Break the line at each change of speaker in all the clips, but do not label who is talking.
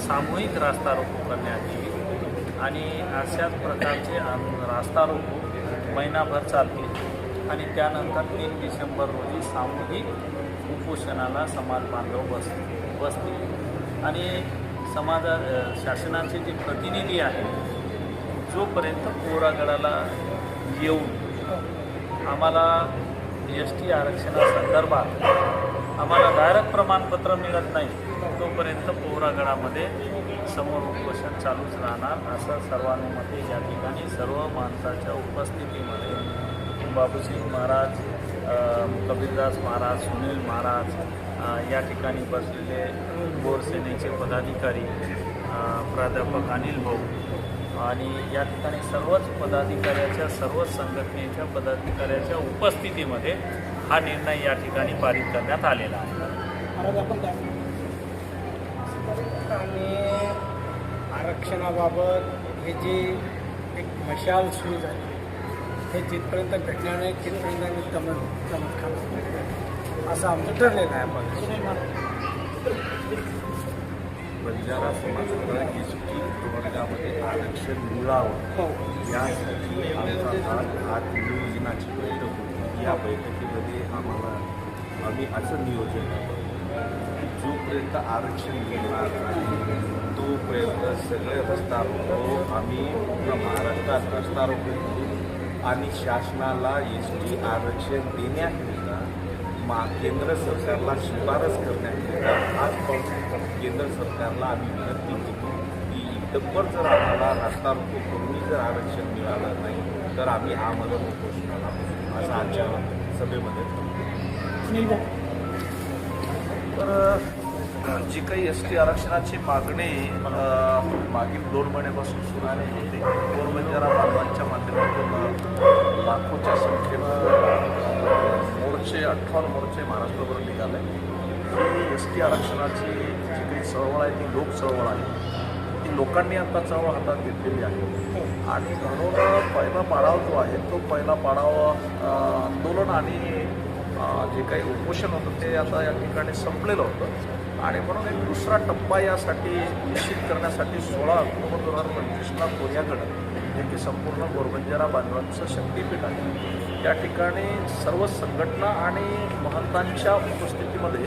सामूहिक रास्ता रोको करण्यात येईल आणि अशाच प्रकारचे रास्ता रोको महिनाभर चालतील. आणि त्यानंतर तीन डिसेंबर रोजी सामूहिक उपोषणाला समाज बांधव बस बसतील. आणि समाजा शासनाचे जे प्रतिनिधी आहेत जोपर्यंत पोरागडाला येऊन आम्हाला एस टी आरक्षणासंदर्भात आम्हाला डायरेक्ट प्रमाणपत्र मिळत नाही. तोपर्यंत पोहरागडामध्ये समोर उपोषण चालूच राहणार असं सर्वानुमते या ठिकाणी सर्व माणसाच्या उपस्थितीमध्ये बाबूसिंग महाराज कबीरदास महाराज सुनील महाराज या ठिकाणी बसलेले गोरसेनेचे पदाधिकारी प्राध्यापक अनिल भाऊ आणि या ठिकाणी सर्वच पदाधिकाऱ्याच्या सर्वच संघटनेच्या पदाधिकाऱ्याच्या उपस्थितीमध्ये हा निर्णय या ठिकाणी पारित करण्यात आलेला आहे.
महाराज आपण काय
आणि आरक्षणाबाबत हे जी एक मशाल सुरू झाली हे जिथपर्यंत भेटणार नाही तिथपर्यंत आम्ही कमत खाणार असं आमचं ठरलेलं आहे आपण
बंजारा समाजाला एस टी प्रवर्गामध्ये आरक्षण मिळावं.
हो.
यासाठी आमचा आज आज नियोजनाची बैठक होती. या बैठकीमध्ये आम्हाला आम्ही असं नियोजन जोपर्यंत आरक्षण मिळणार नाही तोपर्यंत सगळे रस्ता रोको आम्ही पूर्ण महाराष्ट्रात रस्ता रोको आणि शासनाला एस टी आरक्षण देण्याकरिता मा केंद्र सरकारला शिफारस करण्याकरिता आजपासून केंद्र सरकारला आम्ही विनंती केली की डब्बर जर आम्हाला रस्ता रोको करूनही जर आरक्षण मिळालं नाही तर आम्ही आमरण उपोषणाला बसू. असं आजच्या सभेमध्ये.
तर जी काही एस टी आरक्षणाची मागणी मागील दोन महिन्यापासून सुरू होती पोरबंजारा बांधवांच्या माध्यमातून लाखोच्या संख्येनं मोर्चे अठ्ठावन्न मोर्चे महाराष्ट्रभर निघाले. ही एस टी आरक्षणाची जी काही चळवळ आहे ती लोक चळवळ आहे. लोकांनी आता चळवळ हातात घेतलेली आहे. आणि म्हणून पहिला पाडाव जो आहे तो पहिला पाडाव आंदोलन आणि जे काही उपोषण होतं ते आता या ठिकाणी संपलेलं होतं. आणि म्हणून एक दुसरा टप्पा यासाठी निश्चित करण्यासाठी सोळा ऑक्टोबर दोन हजार पंचवीसला कोरियाकडं जे की संपूर्ण गोरबंजारा बांधवांचं शक्तीपीठ आहे. या ठिकाणी सर्व संघटना आणि महंतांच्या उपस्थितीमध्ये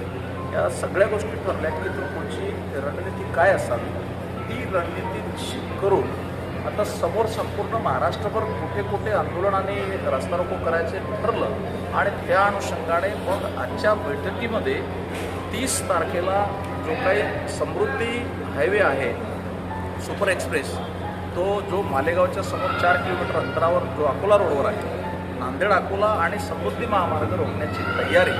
या सगळ्या गोष्टी ठरल्या की तर पुढची रणनीती काय असावी? ती रणनीती निश्चित करून आता समोर संपूर्ण महाराष्ट्रभर कुठे कुठे आंदोलनाने रस्ता रोको करायचे ठरलं आणि त्या अनुषंगाने मग आजच्या बैठकीमध्ये तीस तारखेला जो काही समृद्धी हायवे आहे सुपर एक्सप्रेस तो जो मालेगावच्या समोर चार किलोमीटर अंतरावर जो अकोला रोडवर आहे नांदेड अकोला आणि समृद्धी महामार्ग रोखण्याची तयारी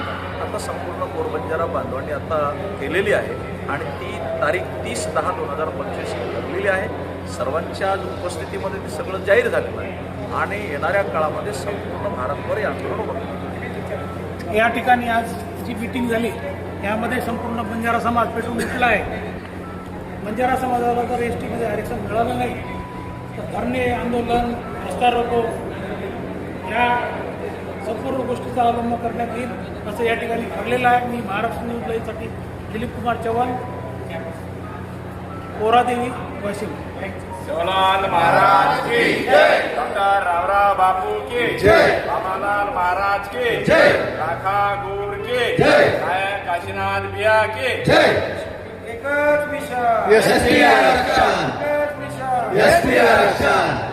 आता संपूर्ण पोरबंजारा बांधवांनी आता केलेली आहे आणि ती तारीख तीस दहा दोन हजार पंचवीस ठरलेली आहे. सर्वांच्या उपस्थितीमध्ये ते सगळं जाहीर झालेलं आहे. आणि येणाऱ्या काळामध्ये संपूर्ण भारतभर हे आंदोलन होतं
या ठिकाणी आज जी मिटिंग झाली यामध्ये संपूर्ण बंजारा समाज पेटून उठला आहे. बंजारा समाजाला जर एस टीमध्ये आरक्षण मिळालं नाही. तर धरणे आंदोलन रस्ता रोको या संपूर्ण गोष्टीचा अवलंब करण्यात येईल असं या ठिकाणी ठरलेलं आहे. मी महाराष्ट्र न्यूज़ लाईव्हसाठी दिलीप कुमार चव्हाण कोरादेवी वाशिम.
शिवलाल महाराज की जय. डॉक्टर रावराव बापू की जय. रामालाल महाराज की जय. राखा गोर की जय. नायक काशीनाथ बिया की जय.
एकच विषय
एस टी आरक्षण
एकच
एस टी आरक्षण